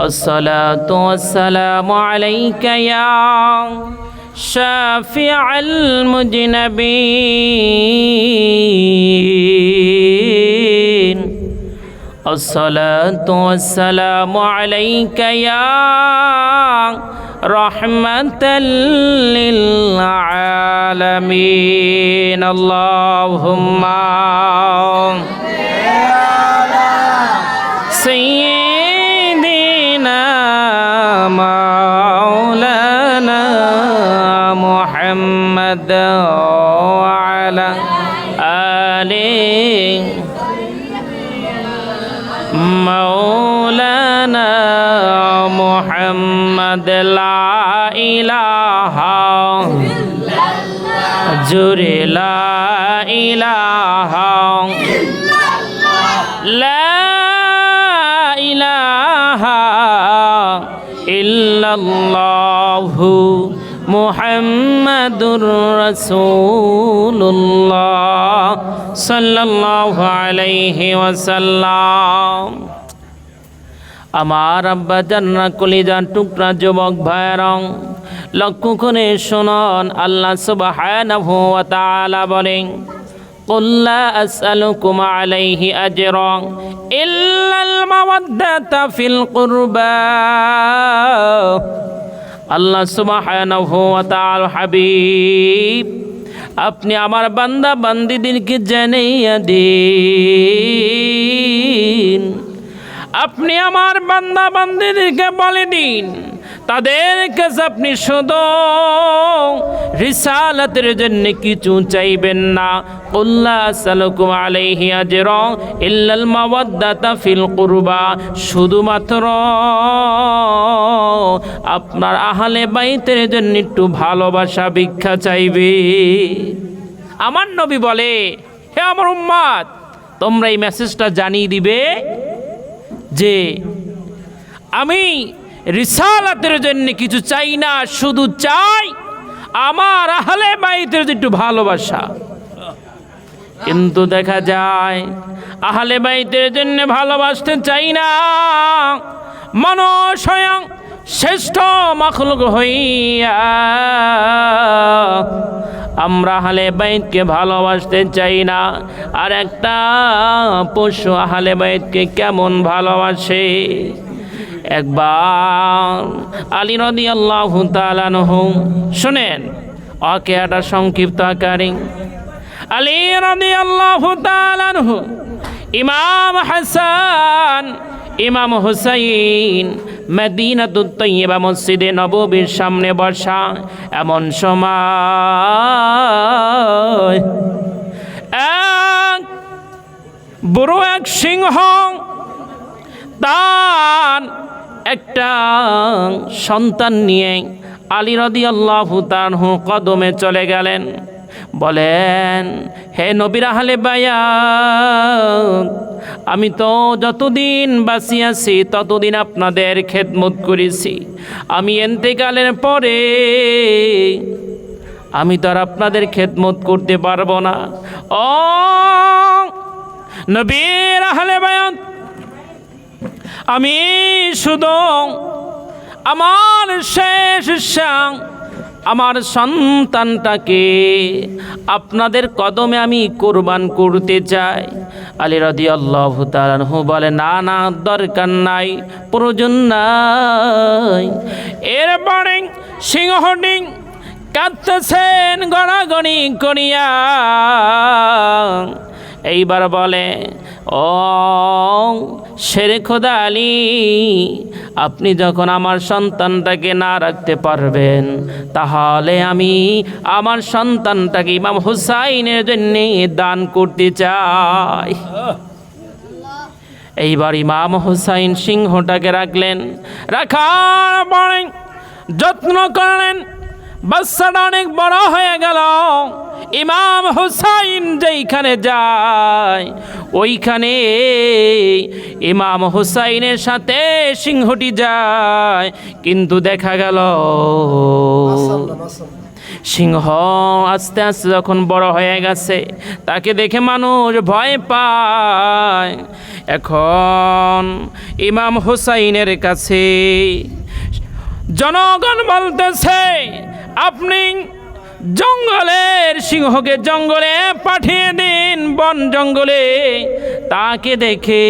الصلاة والسلام عليك يا شافع المجنبين. الصلاة والسلام عليك يا رحمة للعالمين. اللهم মোহাম্মদ লা ইলাহা জুরে লা ইলাহা লা ইলাহা আলাইহি ওয়াসাল্লাম। আমার আব্বা জান্না কলিজার টুকরা যুবক ভাইরং লক্ষ্য করে শুনন আল্লাহ সুবহানাহু ওয়া তাআলা বলেন قل لا أسألكم عليه أجرا إلا المودة في القربى আল্লাহ সুবহানাহু ওয়া তাআলা হাবিব আপনি আমার বান্দা বান্দিদেরকে জানাইয়া দিন আপনি আমার বান্দা বান্দিদেরকে বলে দিন। তাদের আপনি শুধু রিসালাতের জন্য কিছু চাইবেন না। কুল্লা সালকুম আলাইহি আজর ইল্লাল মাওয়াদ্দাতা ফিল কুরবা। শুধুমাত্র আপনার আহলে বাইতের জন্য একটু ভালোবাসা ভিক্ষা চাইবে। আমার নবী বলে, হে আমার উম্মাদ, তোমরা এই মেসেজটা জানিয়ে দিবে যে আমি রিসালাতের জন্য কিছু চাই না, শুধু চাই আমার আহলে বাইতের একটু ভালোবাসা। কিন্তু দেখা যায় আহলে বাইতের জন্য ভালোবাসতে চাই না। মানুষ স্বয়ং শ্রেষ্ঠ মখলুক হইয়া আমরা হালে বাইতকে ভালোবাসতে চাই না। আর একটা পশু হালে বাইতকে কেমন ভালোবাসে? একবার আলী রদি আল্লাহ তালানহ শোনেন একটা সংক্ষিপ্ত আকারে। আলী রদি আল্লাহ তালানহ ইমাম হাসান, ইমাম হুসাইন মদিনাতুত তৈয়বা মসজিদে নববীর সামনে বসা এমন সময় এক বুড়ো এক সিংহ তার একটা সন্তান নিয়ে আলী রদি আল্লাহ তানহু কদমে চলে গেলেন। বলেন, হে নবীর আহলে বায়া আমি তো যতদিন বাঁচি আছি ততদিন আপনাদের খেদমত করেছি। আমি এন্তেকালের পরে আমি তো আর আপনাদের খেদমত করতে পারব না। ও নবীর আহলে বায়াত, আমি শুধু আমার শেষ শ্যাং আমার সন্তানটাকে আপনাদের কদমে আমি কোরবান করতে চাই। আলী রদি আল্লাহ তালহু বলে, না না, দরকার নাই, প্রয়োজন নাই। এরপরে সিংহডিং কাঁদতেছেন, গড়াগড়ি করিয়া এইবার বলে, ও শেরে খোদা আলী, আপনি যখন আমার সন্তানটাকে না রাখতে পারবেন, তাহলে আমি আমার সন্তানটাকে ইমাম হুসাইনের জন্যে দান করতে চাই। এইবার ইমাম হুসাইন সিংহটাকে রাখলেন, রাখার পরে যত্ন করলেন, বাচ্চাটা অনেক বড় হয়ে গেল। ইমাম হুসাইন যেইখানে যায় ওইখানে ইমাম হুসাইনের সাথে সিংহটি যায় কিন্তু দেখা গেল সিংহ আস্তে আস্তে যখন বড় হয়ে গেছে তাকে দেখে মানুষ ভয় পায়। এখন ইমাম হুসাইনের কাছে জনগণ বলতেছে আপনি জঙ্গলের সিংহকে জঙ্গলে পাঠিয়ে দিন, বন জঙ্গলে। তাকে দেখে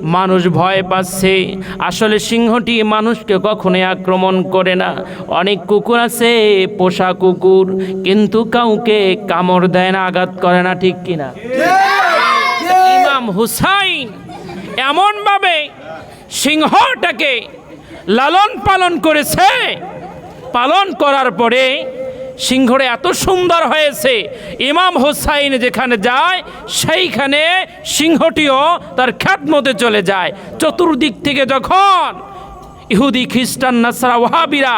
মানুষ ভয় পাচ্ছে। আসলে সিংহটি মানুষকে কখনোই আক্রমণ করে না। অনেক কুকুর আছে, পোষা কুকুর, কিন্তু কাউকে কামড় দেয় না, আঘাত করে না, ঠিক কিনা? ইমাম হুসাইন এমনভাবে সিংহটাকে লালন পালন করেছে। পালন করার পরে সিংহটা এত সুন্দর হয়েছে। ইমাম হোসাইন যেখানে যায় সেইখানে সিংহটিও তার খ্যাত খ্যাতমতে চলে যায়। চতুর্দিক থেকে যখন ইহুদি খ্রিস্টান নাসরা ওহাবিরা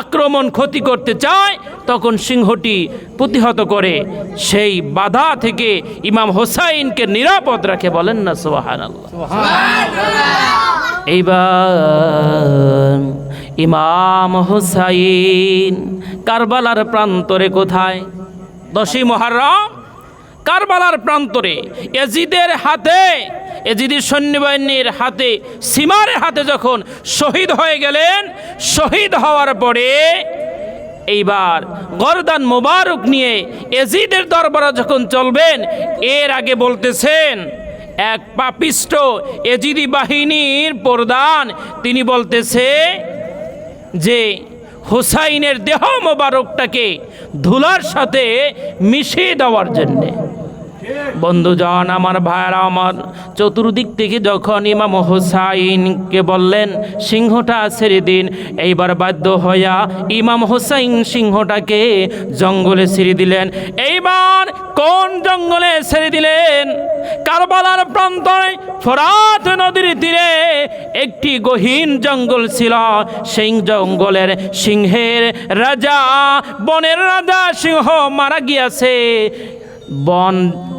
আক্রমণ ক্ষতি করতে চায় তখন সিংহটি প্রতিহত করে। সেই বাধা থেকে ইমাম হোসাইনকে নিরাপদ রাখে বলেন না সোহান এইবার ইমাম হোসাইন কারবালার প্রান্তরে কোথায়? দশই মহারম? কারবালার প্রান্তরে। এজিদের হাতে, এজিদের সৈন্যবাহিনীর হাতে, সীমার হাতে যখন শহীদ হয়ে গেলেন, শহীদ হওয়ার পরে এইবার গরদান মোবারক নিয়ে এজিদের দরবারে যখন চলবেন, এর আগে বলতেছেন, এক পাপিষ্ট এজিদি বাহিনীর প্রধান, তিনি বলতেছে যে হুসাইনের দেহ মোবারকটাকে ধুলার সাথে মিশিয়ে দেওয়ার জন্যে। বন্ধুজন আমার ভাইরা আমার। চতুর্দিক থেকে যখন ইমাম হোসাইনকে বললেন, সিংহটা ছেড়ে দিন। এইবার বাধ্য হইয়া ইমাম হোসাইন সিংহটাকে জঙ্গলে ছেড়ে দিলেন। এইবার কোন জঙ্গলে ছেড়ে দিলেন? কারবালার প্রান্তরে ফরাত নদীর তীরে একটি গহীন জঙ্গল ছিল। সেই জঙ্গলের সিংহের রাজা, বনের রাজা সিংহ মারা গিয়াছে। বন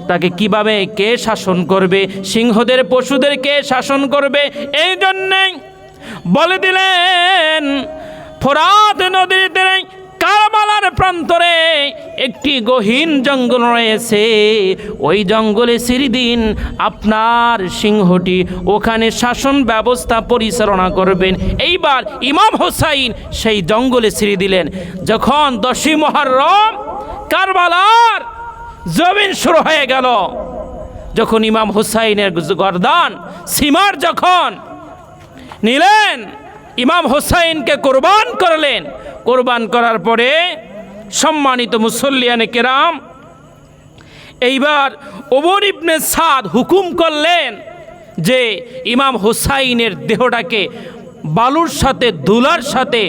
তাকে কীভাবে কে শাসন করবে? সিংহদের পশুদের কে শাসন করবে? এই জন্যেই বলে দিলেন, ফোরাত নদীর তীরে কারবালার প্রান্তরে একটি গহীন জঙ্গল রয়েছে। ওই জঙ্গলে সিরিদিন আপনার সিংহটি ওখানে শাসন ব্যবস্থা পরিচালনা করবেন। এইবার ইমাম হোসাইন সেই জঙ্গলে ছিঁড়ে দিলেন। যখন দশী মহরম কারবালার জমিন শুরু হয়ে গেল। যখন ইমাম হুসাইনের গরদান, সীমার যখন নিলেন, ইমাম হুসাইনকে কোরবান করলেন। কোরবান করার পরে সম্মানিত মুসল্লিয়ানে কেরাম, এইবার ওমর ইবনে সাদ হুকুম করলেন যে ইমাম হুসাইনের দেহটাকে বালুর সাথে ধুলার সাথে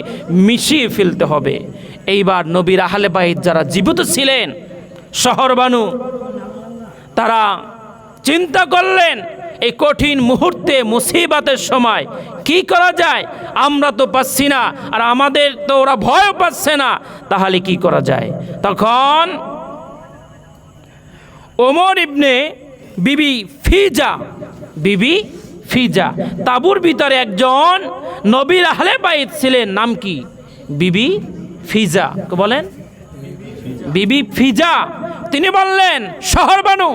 মিশিয়ে ফেলতে হবে। এইবার নবীর আহলে বাইত যারা জীবিত ছিলেন শহরবানু তারা চিন্তা করলেন, এই কঠিন মুহূর্তে, মুসিবাতের সময় কি করা যায়? আমরা তো পাচ্ছি না, আর আমাদের তো ওরা ভয় পাচ্ছে না। তাহলে কি করা যায়? তখন ওমর ইবনে বিবি ফিজা বিবি ফিজা, তাবুর ভিতরে একজন নবীর আহলে বাইত ছিলেন। নাম কি? বিবি ফিজা। বলেন? বিবি ফিজা, তিনি বললেন, শহর বানু,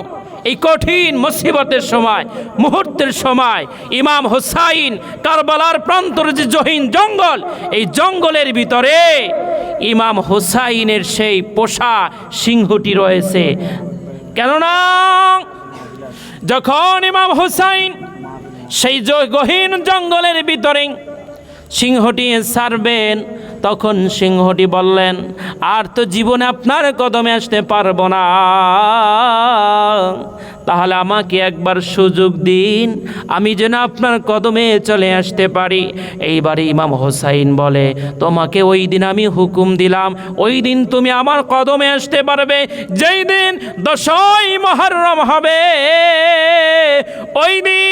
এই কঠিন মুসিবতের সময়, মুহূর্তের সময় ইমাম হোসাইন কারবালার প্রান্তর যে জহিন জঙ্গল, এই জঙ্গলের ভিতরে ইমাম হোসাইনের সেই পোষা সিংহটি রয়েছে। কেননা যখন ইমাম হোসাইন সেই গহীন জঙ্গলের ভিতরে সিংহটি ছাড়বেন তখন সিংহটি বললেন, আর তো জীবনে আপনার কদমে আসতে পারব না। তাহলে আমাকে একবার সুযোগ দিন, আমি যেন আপনার কদমে চলে আসতে পারি। এইবারে ইমাম হোসাইন বলে, তোমাকে ওই দিন আমি হুকুম দিলাম, ওই দিন তুমি আমার কদমে আসতে পারবে। যেই দিন দশই মহরম হবে, ওই দিন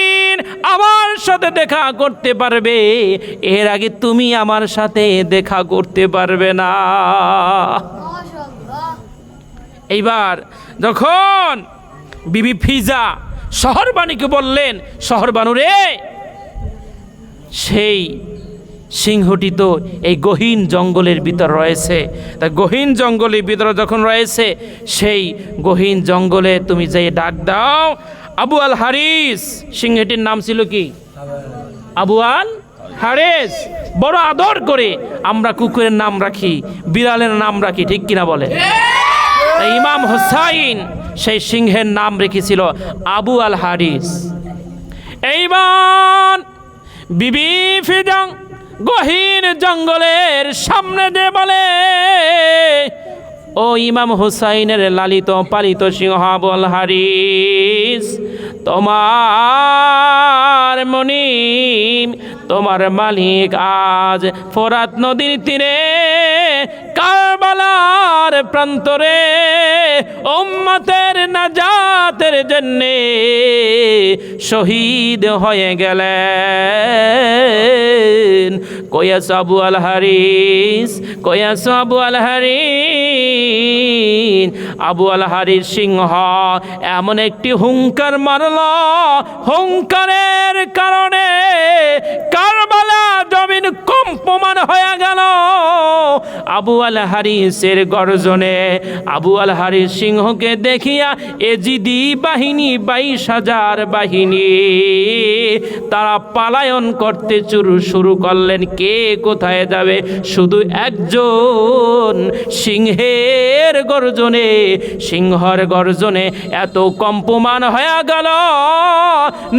আমার সাথে দেখা করতে পারবে এর আগে তুমি আমার সাথে দেখা করতে পারবে না। এইবার যখন বিবি ফিজা শহরবাণীকে বললেন শহরবানু রে সেই সিংহটি তো এই গহীন জঙ্গলের ভিতর রয়েছে। তা গহীন জঙ্গলের ভিতরে যখন রয়েছে সেই গহীন জঙ্গলে তুমি যে ডাক দাও আবু আল হারিস, সিংহটির নাম ছিল কি? আবু আল হারেস। বড় আদর করে আমরা কুকুরের নাম রাখি, বিড়ালের নাম রাখি, ঠিক কিনা বলে? ইমাম হোসাইন সেই সিংহের নাম রেখেছিল আবু আল হারিস। এইবার বিবি ফিজং গহীন জঙ্গলের সামনে দে বলে ও ইমাম হুসাইনের লালিত পালিত সিংহ আবু হারিস, তোমার মনিম, তোমার মালিক আজ ফোরাত নদীর তীরে, কারবালার প্রান্তরে উম্মতের নাজাতের জন্যে শহীদ হয়ে গেলেন। কয়াস আবু আল হারিস, কয়াস আবু আল হারিস আবু আল হারিস সিংহ এমন একটি হুঙ্কার মারল। হুঙ্কারের কারণে কারবালা জমিন কম্পমান হয়ে গেল। আবু আল হারিসের গর্জনে আবু আল হারিস সিংহকে দেখিয়া এজিদি বাহিনী বাইশ হাজার বাহিনী তারা পালায়ন করতে শুরু করলেন। কে কোথায় যাবে? শুধু একজন সিংহের গর্জনে, সিংহর গর্জনে এত কম্পমান হয়ে গেল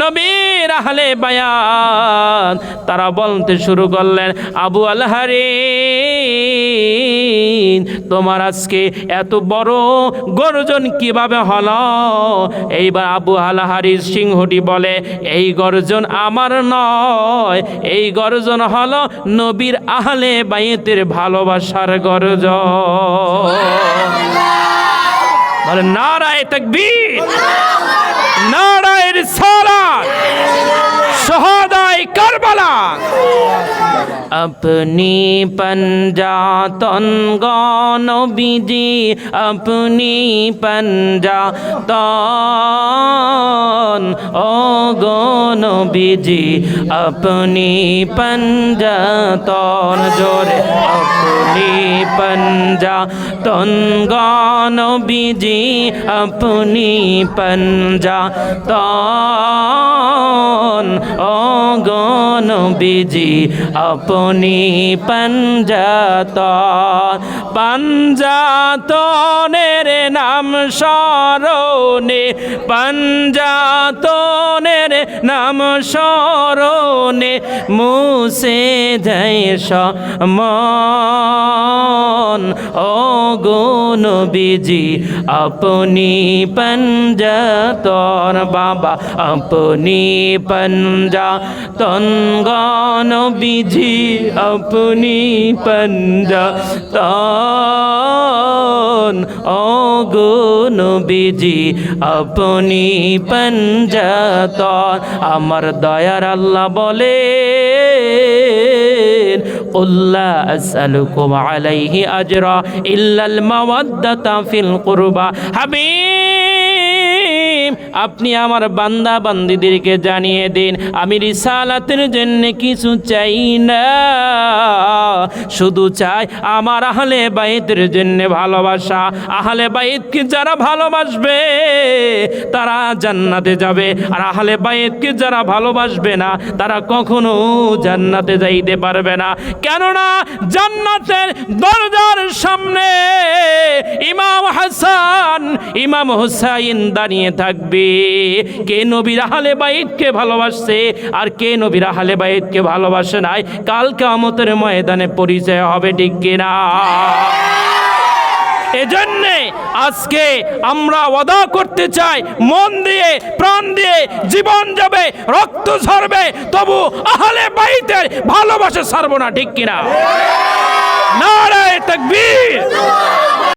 নবীর আহলে বায়ান। তারা বলতে শুরু করলেন, আবু আল হারিন তোমার আজকে এত বড় গর্জন কীভাবে হলো? এইবার আবু আল হারিস সিংহটি বলে, এই গর্জন আমার নয়। এই গর্জন হল নবীর আহলে বাইতের ভালোবাসার গর্জন। বলে নারায় তকবীর। নারায়ের সারা শহাদায় কারবালা। আপনি পঞ্জাতন গণবিজি আপনি পঞ্জাতন ও গণবিজি আপনি পঞ্জাতন জোরে আপনি পঞ্জাতন গণবিজি আপনি পঞ্জাতন ও গণবিজি আপনি আপনি পঞ্জাত পঞ্জাতনের নাম স্মরণে, পঞ্জাতনের নাম স্মরণে মুসে যায় মন ও গুণ বিজি আপনি পঞ্জাতন, বাবা আপনি পঞ্জাতন গান বিজি আপনি পঞ্জা তান অগো বিজি আপনি পঞ্জা তান আমার দয়ার আল্লাহ বলে আলাইহি আজরা ইল্লাল মাওয়াদ্দাতা ফিল কুরবা হাবিব আপনি আমার বান্দা বান্দিদেরকে জানিয়ে দিন, আমি রিসালাতের জন্য কিছু চাই না। শুধু চাই আমার আহলে বাইতের জন্য ভালোবাসা। আহলে বাইতকে যারা ভালোবাসবে, তারা জান্নাতে যাবে। আর আহলে বাইতকে যারা ভালোবাসবে না, তারা কখনো জান্নাতে যাইতে পারবে না। কেননা জান্নাতের দরজার সামনে ইমাম হাসান, ইমাম হুসাইন দাঁড়িয়ে থাকবে। কে নবীর আহলে বাইতকে ভালোবাসছে আর কে নবীর আহলে বাইতকে ভালোবাসে নাই? কাল কামতের ময়দানে পরিচয় হবে ঠিক কিনা? এজন্যে আজকে আমরা ওয়াদা করতে চাই, মন দিয়ে, প্রাণ দিয়ে জীবন যাবে, রক্ত ঝরবে, তবু আহলে বাইতের ভালোবাসা ছাড়বো না ঠিক কিনা? নারায় তকবীর।